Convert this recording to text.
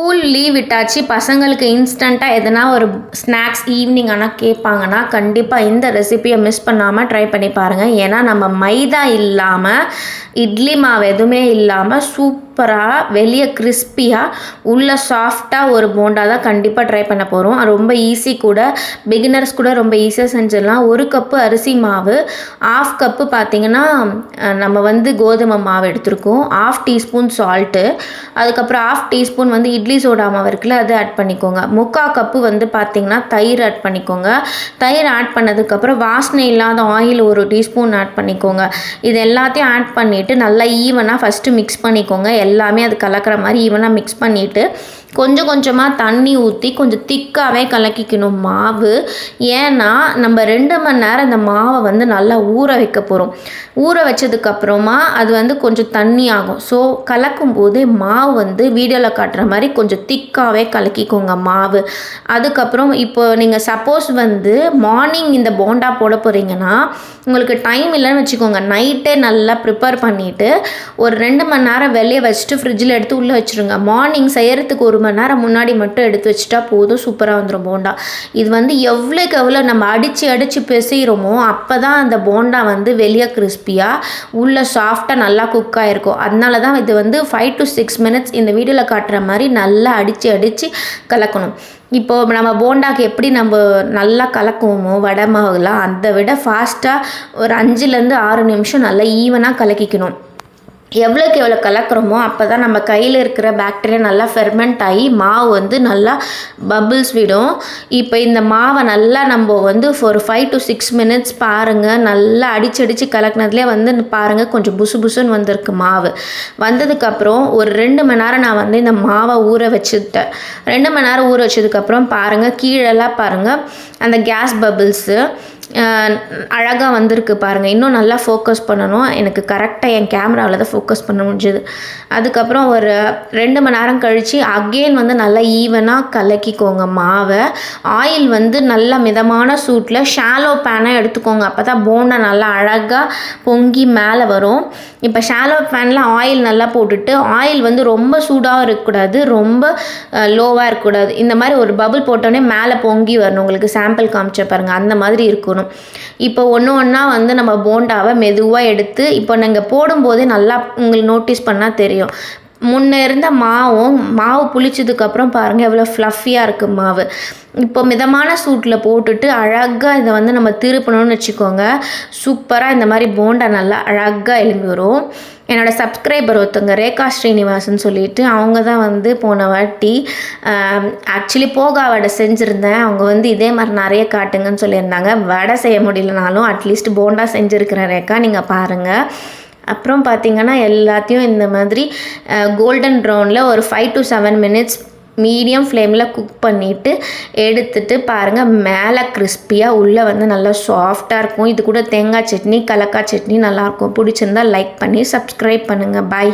School leave விட்டாச்சு. பசங்களுக்கு இன்ஸ்டண்ட்டாக எதனா ஒரு ஸ்நாக்ஸ் ஈவினிங் ஆனால் கேட்பாங்கன்னா கண்டிப்பாக இந்த ரெசிபியை மிஸ் பண்ணாமல் ட்ரை பண்ணி பாருங்கள் ஏன்னா நம்ம மைதா இல்லாமல் இட்லி மாவு எதுவுமே இல்லாமல் சூப்பராக வெளியே கிறிஸ்பியாக உள்ளே சாஃப்டாக ஒரு போண்டா தான் கண்டிப்பாக ட்ரை பண்ண போகிறோம் ரொம்ப ஈஸி கூட பிகினர்ஸ் கூட ரொம்ப ஈஸியாக செஞ்சிடலாம். ஒரு கப்பு அரிசி மாவு ஆஃப் கப்பு பார்த்திங்கன்னா நம்ம வந்து கோதுமை மாவு எடுத்திருக்கோம். ஆஃப் டீஸ்பூன் சால்ட்டு அதுக்கப்புறம் ஆஃப் டீஸ்பூன் வந்து இட்லி இட்லி சோடா மாவு இருக்குல்ல அது ஆட் பண்ணிக்கோங்க. முக்கால் கப்பு வந்து பார்த்திங்கன்னா தயிர் ஆட் பண்ணிக்கோங்க. தயிர் ஆட் பண்ணதுக்கப்புறம் வாசனை இல்லாத ஆயில் ஒரு டீஸ்பூன் ஆட் பண்ணிக்கோங்க. இது எல்லாத்தையும் ஆட் பண்ணிவிட்டு நல்லா ஈவனாக ஃபஸ்ட்டு மிக்ஸ் பண்ணிக்கோங்க. எல்லாமே அது கலக்கிற மாதிரி ஈவனாக மிக்ஸ் பண்ணிவிட்டு கொஞ்சம் கொஞ்சமாக தண்ணி ஊற்றி கொஞ்சம் திக்காகவே கலக்கிக்கணும் மாவு. ஏன்னா நம்ம ரெண்டு மணி நேரம் இந்த மாவை வந்து நல்லா ஊற வைக்க போகிறோம் ஊற வச்சதுக்கப்புறமா அது வந்து கொஞ்சம் தண்ணி ஆகும். ஸோ கலக்கும் போதே மாவு வந்து வீடியோவில் காட்டுற மாதிரி கொஞ்சம் திக்காகவே கலக்கிக்கோங்க மாவு. அதுக்கப்புறம் இப்போ நீங்கள் சப்போஸ் வந்து மார்னிங் இந்த போண்டா போட போகிறீங்கன்னா உங்களுக்கு டைம் இல்லைன்னு வச்சுக்கோங்க. நைட்டே நல்லா ப்ரிப்பேர் பண்ணிவிட்டு ஒரு ரெண்டு மணி நேரம் வெளியே வச்சுட்டு ஃப்ரிட்ஜில் எடுத்து உள்ளே வச்சுருங்க. மார்னிங் செய்கிறதுக்கு ஒரு மணி நேரம் முன்னாடி மட்டும் எடுத்து வச்சுட்டா போதும் சூப்பராக வந்துடும் போண்டா. இது வந்து எவ்வளோக்கு எவ்வளோ நம்ம அடித்து அடித்து பிசைகிறோமோ அப்போ தான் அந்த போண்டா வந்து வெளியே கிறிஸ்பியாக உள்ளே சாஃப்டாக நல்லா குக் ஆகிருக்கும் அதனால தான் இது வந்து ஃபைவ் டு சிக்ஸ் மினிட்ஸ் இந்த வீடியோவில் காட்டுற மாதிரி நல்லா அடித்து அடித்து கலக்கணும். இப்போது நம்ம போண்டாக்கு எப்படி நம்ம நல்லா கலக்குவோமோ வடை மாவுலாம் அதை விட ஃபாஸ்ட்டாக ஒரு அஞ்சுலேருந்து ஆறு நிமிஷம் நல்லா ஈவனாக கலக்கிக்கணும். எவ்வளோக்கு எவ்வளோ கலக்கிறோமோ அப்போ தான் நம்ம கையில் இருக்கிற பேக்டீரியா நல்லா ஃபெர்மெண்ட் ஆகி மாவு வந்து நல்லா பபிள்ஸ் விடும். இப்போ இந்த மாவை நல்லா நம்ம வந்து ஒரு ஃபைவ் டு சிக்ஸ் மினிட்ஸ் பாருங்கள் நல்லா அடிச்சு அடித்து கலக்கினதுலேயே வந்து பாருங்கள் கொஞ்சம் புசு புசுன்னு வந்திருக்கு மாவு. வந்ததுக்கப்புறம் ஒரு ரெண்டு மணி நேரம் நான் வந்து இந்த மாவை ஊற வச்சுட்டேன். ரெண்டு மணி நேரம் ஊற வச்சதுக்கப்புறம் பாருங்கள் கீழெல்லாம் பாருங்கள் அந்த கேஸ் பபிள்ஸு அழகாக வந்திருக்கு பாருங்கள் இன்னும் நல்லா ஃபோக்கஸ் பண்ணணும். எனக்கு கரெக்டாக என் கேமராவில் தான் ஃபோக்கஸ் பண்ண முடிஞ்சது. அதுக்கப்புறம் ஒரு ரெண்டு மணி நேரம் கழித்து அகெயின் வந்து நல்லா ஈவனாக கலக்கிக்கோங்க மாவை. ஆயில் வந்து நல்ல மிதமான சூட்டில் ஷாலோ பேனாக எடுத்துக்கோங்க. அப்போ தான் போண்டை நல்லா அழகாக பொங்கி மேலே வரும். இப்போ ஷாலோ பேனில் ஆயில் நல்லா போட்டுட்டு ஆயில் வந்து ரொம்ப சூடாகவும் இருக்கக்கூடாது. ரொம்ப லோவாக இருக்கக்கூடாது. இந்த மாதிரி ஒரு பபுள் போட்டோன்னே மேலே பொங்கி வரணும். உங்களுக்கு சாம்பிள் காமிச்ச பாருங்கள் அந்த மாதிரி இருக்கணும். இப்போ ஒன்று ஒன்றா வந்து நம்ம போண்டாவை மெதுவாக எடுத்து இப்போ நீங்கள் போடும்போதே நல்லா உங்களுக்கு நோட்டீஸ் பண்ணால் தெரியும். முன்ன இருந்த மாவும் மாவு புளிச்சதுக்கப்புறம் பாருங்கள் எவ்வளோ ஃப்ளஃபியாக இருக்குது மாவு. இப்போ மிதமான சூட்டில் போட்டுட்டு அழகாக இதை வந்து நம்ம திருப்பணும்னு வச்சுக்கோங்க. சூப்பராக இந்த மாதிரி போண்டா நல்லா அழகாக எழும்பி வரும். என்னோடய சப்ஸ்கிரைபர் ஒருத்தவங்க ரேகா ஸ்ரீனிவாசன் சொல்லிட்டு அவங்க தான் வந்து போன வாட்டி ஆக்சுவலி போகா வடை செஞ்சுருந்தேன். அவங்க வந்து இதே மாதிரி நிறைய காட்டுங்கன்னு சொல்லியிருந்தாங்க. வடை செய்ய முடியலனாலும் அட்லீஸ்ட் போண்டா செஞ்சுருக்கிறேன் ரேகா நீங்கள் பாருங்கள் அப்புறம் பார்த்தீங்கன்னா எல்லாத்தையும் இந்த மாதிரி கோல்டன் ப்ரௌனில் ஒரு five to seven minutes medium ஃப்ளேமில் குக் பண்ணிவிட்டு எடுத்துட்டு பாருங்கள் மேலே கிறிஸ்பியாக உள்ளே வந்து நல்லா சாஃப்டாக இருக்கும். இது கூட தேங்காய் சட்னி கலக்காய் சட்னி நல்லாயிருக்கும் பிடிச்சிருந்தா லைக் பண்ணி சப்ஸ்கிரைப் பண்ணுங்கள் பாய்